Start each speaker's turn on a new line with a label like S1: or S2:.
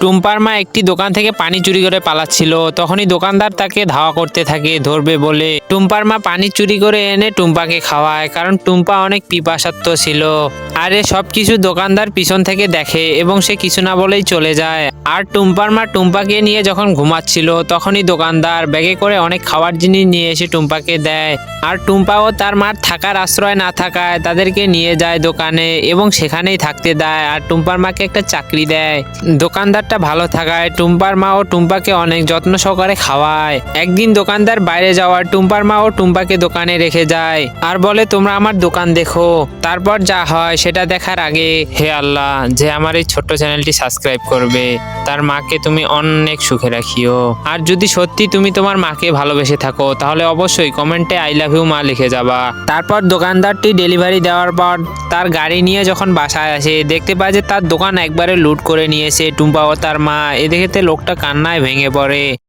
S1: টুম্পার মা একটি দোকান থেকে পানি চুরি করে পালাচ্ছিল। তখনই দোকানদার তাকে ধাওয়া করতে থাকে, ধরবে বলে। টুম্পার মা পানি চুরি করে এনে টুম্পাকে খাওয়ায়, কারণ টুম্পা অনেক পিপাসাত্ম ছিল। আর এ সব কিছু দোকানদার পিছন থেকে দেখে এবং সে কিছু না বলেই চলে যায়। আর টুম্পার মা টুম্পাকে নিয়ে যখন ঘুমাচ্ছিল, তখনই দোকানদার ব্যাগে করে অনেক খাবার জিনিস নিয়ে এসে টুম্পাকে দেয়। আর টুম্পা ও তার মার থাকার আশ্রয় না থাকায় তাদেরকে নিয়ে যায় দোকানে এবং সেখানেই থাকতে দেয়। আর টুম্পার মাকে একটা চাকরি দেয়। দোকানদারটা ভালো থাকায় টুম্পার মা ও টুম্পাকে অনেক যত্ন সহকারে খাওয়ায়। একদিন দোকানদার বাইরে যাওয়ার টুম্পার মা ও টুম্পাকে দোকানে রেখে যায় আর বলে, তোমরা আমার দোকান দেখো। তারপর যা হয় সেটা দেখার আগে, হে আল্লাহ, যে আমার এই ছোট্ট চ্যানেলটি সাবস্ক্রাইব করবে। তার মাকে তুমি অনেক সুখে রাখিও। আর যদি সত্যি তুমি তোমার মাকে ভালোবেসে থাকো, তাহলে অবশ্যই কমেন্টে আই লাভ ইউ মা লিখে যাবা। তারপর দোকানদারটি ডেলিভারি দেওয়ার পর তার গাড়ি নিয়ে যখন বাসায় আসে, দেখতে পায় যে তার দোকান একবারে লুট করে নিয়েছে টুম্পা ও তার মা। এ দেখেতে লোকটা কান্নায় ভেঙে পড়ে।